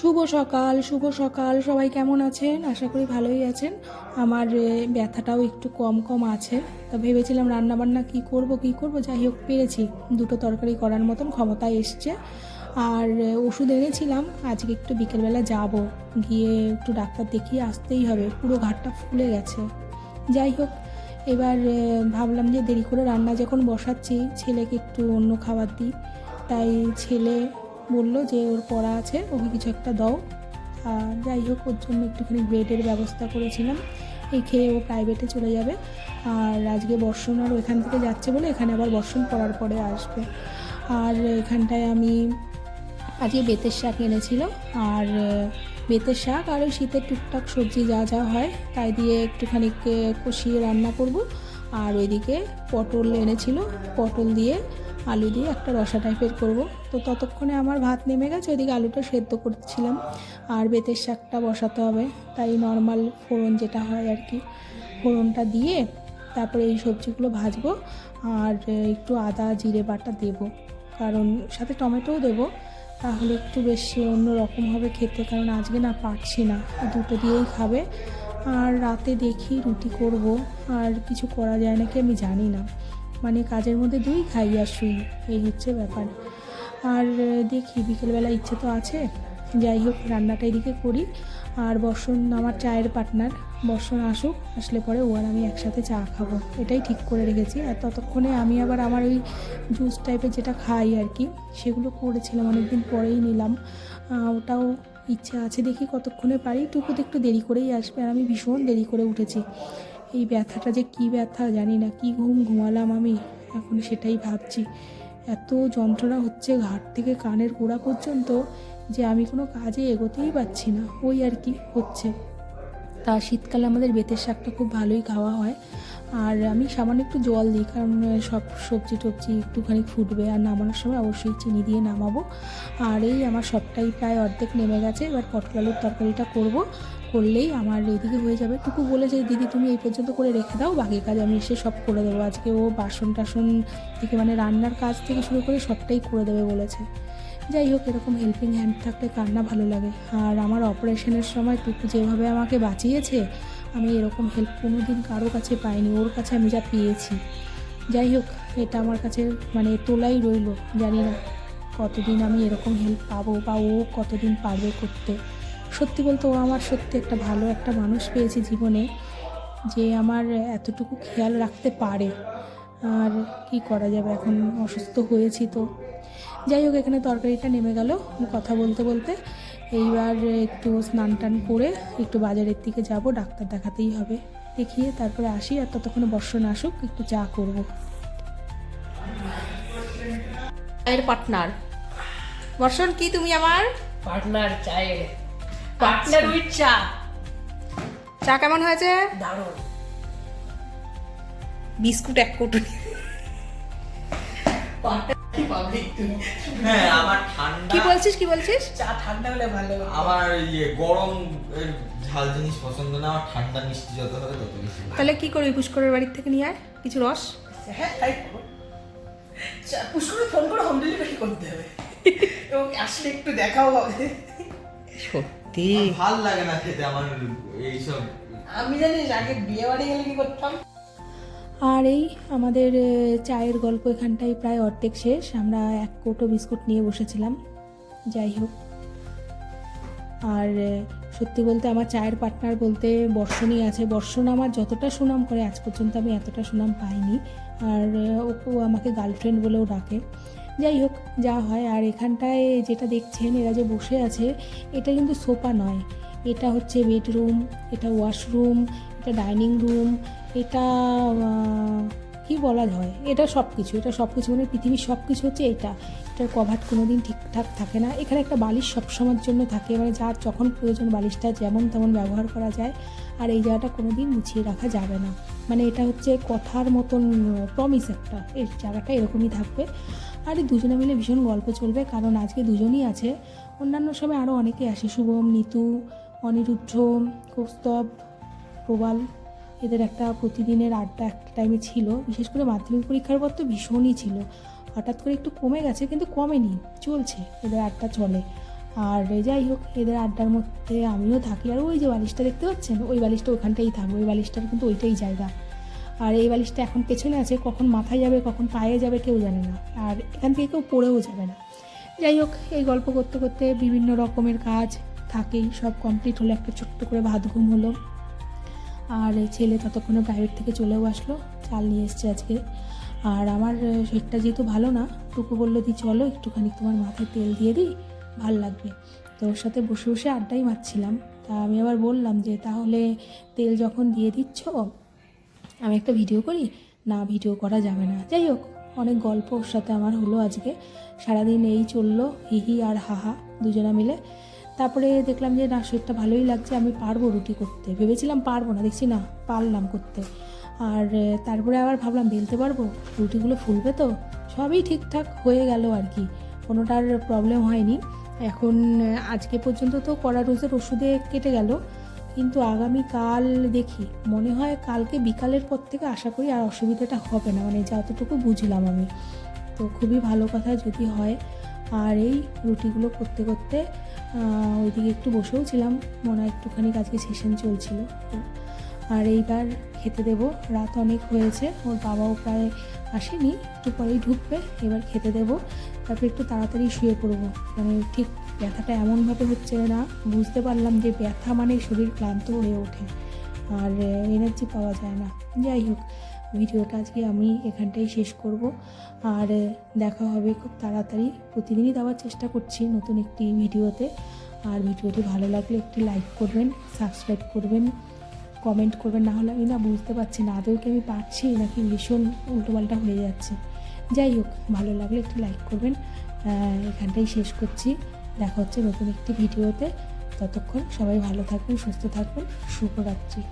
শুভ সকাল শুভ সকাল। সবাই কেমন আছেন? আশা করি ভালোই আছেন। আমার ব্যথাটাও একটু কম কম আছে। তা ভেবেছিলাম রান্নাবান্না কি করব কি করব? যাই হোক, পেরেছি। দুটো তরকারি করার মতন ক্ষমতা এসছে। আর ওষুধ এনেছিলাম। আজকে একটু বিকেলবেলা যাব। গিয়ে একটু ডাক্তার দেখিয়ে আসতেই হবে। পুরো ঘাটটা ফুলে গেছে। যাই হোক, এবার ভাবলাম যে দেরি করে রান্না যখন বসাচ্ছি, ছেলেকে একটু অন্য খাবার দিই। তাই ছেলে বলল যে ওর পড়া আছে, ওকে কিছু একটা দাও। আর যাই হোক, ওর জন্য একটুখানি ব্রেডের ব্যবস্থা করেছিলাম। এই খেয়ে ও প্রাইভেটে চলে যাবে। আর আজকে বর্ষণ আর এখান থেকে যাচ্ছে বলে এখানে আবার বর্ষণ পড়ার পরে আসবে। আর এখানটায় আমি আজকে বেতের শাক এনেছিল। আর বেতের শাক আর ওই শীতের টুকটাক সবজি যা যা হয়, তাই দিয়ে একটুখানি কষিয়ে রান্না করব। আর ওইদিকে পটল এনেছিল। পটল দিয়ে আলু দিয়ে একটা রসা টাইপের করব। তো ততক্ষণে আমার ভাত নেমে গেছে, ওইদিকে আলুটা সেদ্ধ করছিলাম। আর বেতের শাকটা বসাতে হবে। তাই নর্মাল ফোড়ন যেটা হয় আর কি, ফোড়নটা দিয়ে তারপরে এই সবজিগুলো ভাজবো। আর একটু আদা, জিরে বাটা দেবো। কারণ সাথে টমেটোও দেবো। তাহলে একটু বেশি অন্য রকম হবে খেতে, কারণ আজকে না পারছি না। দুটো দিয়েই খাবে। আর রাতে দেখি রুটি করব। আর কিছু করা যায় নাকি আমি জানি না। মানে কাজের মধ্যে দুই খাই আর শুই, এই হচ্ছে ব্যাপার। আর দেখি বিকেলবেলা ইচ্ছে তো আছে, যাই হোক রান্নাটা এদিকে করি। আর বর্ষণ আমার চায়ের পার্টনার বর্ষণ আসুক, আসলে পরে ও আর আমি একসাথে চা খাব, এটাই ঠিক করে রেখেছি। আর ততক্ষণে আমি আবার আমার ওই জুস টাইপের যেটা খাই আর কি, সেগুলো করেছিলাম, অনেকদিন পরেই নিলাম। ওটাও ইচ্ছা আছে দেখি কতক্ষণে পারি, টুকুতে একটু দেরি করেই আসবে, আর আমি ভীষণ দেরি করে উঠেছি। এই ব্যথাটা যে কি ব্যথা জানি না, কি ঘুম ঘুমালাম আমি? এখন সেটাই ভাবছি। এত যন্ত্রণা হচ্ছে ঘাট থেকে কানের গোড়া পর্যন্ত যে আমি কোনো কাজে এগোতেই পারছি না। ওই আর কি হচ্ছে। তা শীতকালে আমাদের বেতের শাকটা খুব ভালোই খাওয়া হয়। আর আমি সামান্য একটু জল দিই, কারণ সব সবজি টবজি একটুখানি ফুটবে আর নামানোর সময় অবশ্যই চিনি দিয়ে নামাবো। আর এই আমার সবটাই প্রায় অর্ধেক নেমে গেছে, এবার পটল আলুর তরকারিটা করব। করলেই আমার এদিকে হয়ে যাবে। টুকু বলেছে, দিদি, তুমি এই পর্যন্ত করে রেখে দাও, বাকি কাজ আমি এসে সব করে দেবো। আজকে ও বাসন টাসন থেকে মানে রান্নার কাজ থেকে শুরু করে সবটাই করে দেবে বলেছে। যাই হোক, এরকম হেল্পিং হ্যান্ড থাকলে কার না ভালো লাগে। আর আমার অপারেশনের সময় টুকু যেভাবে আমাকে বাঁচিয়েছে, আমি এরকম হেল্প কোনো দিন কারও কাছে পাইনি, ওর কাছে আমি যা পেয়েছি। যাই হোক, এটা আমার কাছে মানে তোলাই রইল, জানি না কতদিন আমি এরকম হেল্প পাবো বা ও কতদিন পারবে করতে। সত্যি বলতে ও আমার সত্যি একটা ভালো একটা মানুষ পেয়েছি জীবনে, যে আমার এতটুকু খেয়াল রাখতে পারে। আর কি করা যাবে, এখন অসুস্থ হয়েছি তো। যাই হোক এখানে তরকারিটা নেমে গেল। কথা বলতে বলতে এইবার একটু স্নান টান করে একটু বাজারের দিকে যাব ডাক্তার দেখাতেই হবে। দেখিয়ে তারপরে আসি আর ততক্ষণে বর্ষণ আসুক একটু চা করব। চায়ের পার্টনার। বর্ষণ কি তুমি আমার? পার্টনার চায়ের। পার্টনার উইথ চা। চা কেমন হয়েছে? দারুণ। বিস্কুট এক কোটো। হ্যাঁ আমার ঠান্ডা। কি বলছিস কি বলছিস? চা ঠান্ডা হলে ভালো আমার ইয়ে গরম ঝাল জিনিস পছন্দ না আমার ঠান্ডা মিষ্টি যত হবে তত বেশি তাহলে কি করবি পুষ্করের বাড়ির থেকে নিয়ে আয়? কিছু রস? হ্যাঁ তাই চা- পুষ্করে ফোন করে হোম ডেলিভারি করতে হবে। এবং আসলে একটু দেখাও হবে। সত্যি। ভালো লাগে না খেতে আমার এইসব আমি জানিস আগে বিয়ে বাড়ি গেলে কি করতাম? আর এই আমাদের চায়ের গল্প এখানটাই প্রায় অর্ধেক শেষ। আমরা এক কৌটো বিস্কুট নিয়ে বসেছিলাম। যাই হোক। আর সত্যি বলতে আমার চায়ের পার্টনার বলতে বর্ষণই আছে। বর্ষণ আমার যতটা সুনাম করে আজ পর্যন্ত আমি এতটা সুনাম পাইনি। আর ও আমাকে গার্লফ্রেন্ড বলেও ডাকে। যাই হোক, যা হয়। আর এখানটায় যেটা দেখছেন, এরা যে বসে আছে, এটা কিন্তু সোফা নয়। এটা হচ্ছে বেডরুম, এটা ওয়াশরুম, এটা ডাইনিং রুম এটা কি বলা হয়? এটা সব কিছু এটা সব কিছু মানে পৃথিবীর সব কিছু হচ্ছে এটা। এটার কভার কোনো দিন ঠিকঠাক থাকে না। এখানে একটা বালিশ সবসময়ের জন্য থাকে। মানে যার যখন প্রয়োজন বালিশটা যেমন তেমন ব্যবহার করা যায়। আর এই জায়গাটা কোনো দিন মুছিয়ে রাখা যাবে না। মানে এটা হচ্ছে কথার মতন প্রমিস একটা। এই জায়গাটা এরকমই থাকবে। আর এই দুজনে মিলে ভীষণ গল্প চলবে। কারণ আজকে দুজনই আছে। অন্যান্য সময় আরও অনেকে আসে শুভম, নিতু, অনিরুদ্ধ, কৌস্তব, প্রবাল। এদের একটা প্রতিদিনের আড্ডা একটা টাইমে ছিল। বিশেষ করে মাধ্যমিক পরীক্ষার পর তো ভীষণই ছিল। হঠাৎ করে একটু কমে গেছে কিন্তু কমেনি, চলছে এদের আড্ডা চলে। আর যাই হোক, এদের আড্ডার মধ্যে আমিও থাকি। আর ওই যে বালিশটা দেখতে পাচ্ছেন? ওই বালিশটা ওখানটাই থাকবে ওই বালিশটার কিন্তু ওইটাই জায়গা। আর এই বালিশটা এখন পেছনে আছে, কখন মাথায় যাবে, কখন পায়ে যাবে কেউ জানে না। আর এখান থেকে কেউ পড়েও যাবে না। যাই হোক, এই গল্প করতে করতে বিভিন্ন রকমের কাজ থাকেই। সব কমপ্লিট হলো, একটা ছোট্ট করে ভাত ঘুম হলো। আর ছেলে ততক্ষণে প্রাইভেট থেকে চলেও আসলো, চাল নিয়ে এসছে আজকে। আর আমার শরীরটা যেহেতু ভালো না, টুকু বলল দি, চলো একটুখানি তোমার মাথায় তেল দিয়ে দিই, ভালো লাগবে। তো ওর সাথে বসে বসে আড্ডাই মারছিলাম। তা আমি আবার বললাম যে, তাহলে তেল যখন দিয়ে দিচ্ছ, আমি একটা ভিডিও করি, না ভিডিও করা যাবে না। যাই হোক, অনেক গল্প ওর সাথে আমার হলো আজকে। সারাদিন এই চলল হিহি আর হাহা দুজনা মিলে। তারপরে দেখলাম যে, না, শরীরটা ভালোই লাগছে, আমি পারব রুটি করতে। ভেবেছিলাম পারব না, দেখছি না, পারলাম করতে। আর তারপরে আবার ভাবলাম, বেলতে পারব? রুটিগুলো ফুলবে তো? সবই ঠিকঠাক হয়ে গেল আর কি কোনোটার প্রবলেম হয়নি। এখন আজকে পর্যন্ত তো কড়া রোজের ওষুধে কেটে গেল, কিন্তু আগামী কাল দেখি, মনে হয় কালকে বিকালের পর থেকে আশা করি আর অসুবিধাটা হবে না মানে যতটুকু বুঝলাম আমি। তো খুবই ভালো কথা যদি হয়, আর এই রুটিগুলো করতে করতে ওইদিকে একটু বসেও ছিলাম। মনে হয় একটুখানি আজকে সেশন চলছিল। আর এইবার খেতে দেব। রাত অনেক হয়েছে। ওর বাবাও প্রায় আসেনি। একটু পরেই ঢুকবে। এবার খেতে দেব। তারপরে একটু তাড়াতাড়ি শুয়ে পড়ব। মানে ঠিক ব্যথাটা এমনভাবে হচ্ছে না। বুঝতে পারলাম যে ব্যথা মানে শরীর ক্লান্ত হয়ে ওঠে। আর এনার্জি পাওয়া যায় না। যাই হোক ভিডিওটা আজকে আমি এখানটাই শেষ করব। আর দেখা হবে খুব তাড়াতাড়ি। প্রতিদিনই দেওয়ার চেষ্টা করছি নতুন একটি ভিডিওতে। আর ভিডিওটি ভালো লাগলে একটি লাইক করবেন, সাবস্ক্রাইব করবেন, কমেন্ট করবেন। না হলে আমি না বুঝতে পারছি না, আদৌ কি আমি পারছি নাকি ভীষণ উল্টোপাল্টা হয়ে যাচ্ছে। যাই হোক, ভালো লাগলে একটু লাইক করবেন। এখানটাই শেষ করছি। দেখা হচ্ছে নতুন একটি ভিডিওতে। ততক্ষণ সবাই ভালো থাকবেন, সুস্থ থাকবেন। শুভরাত্রি।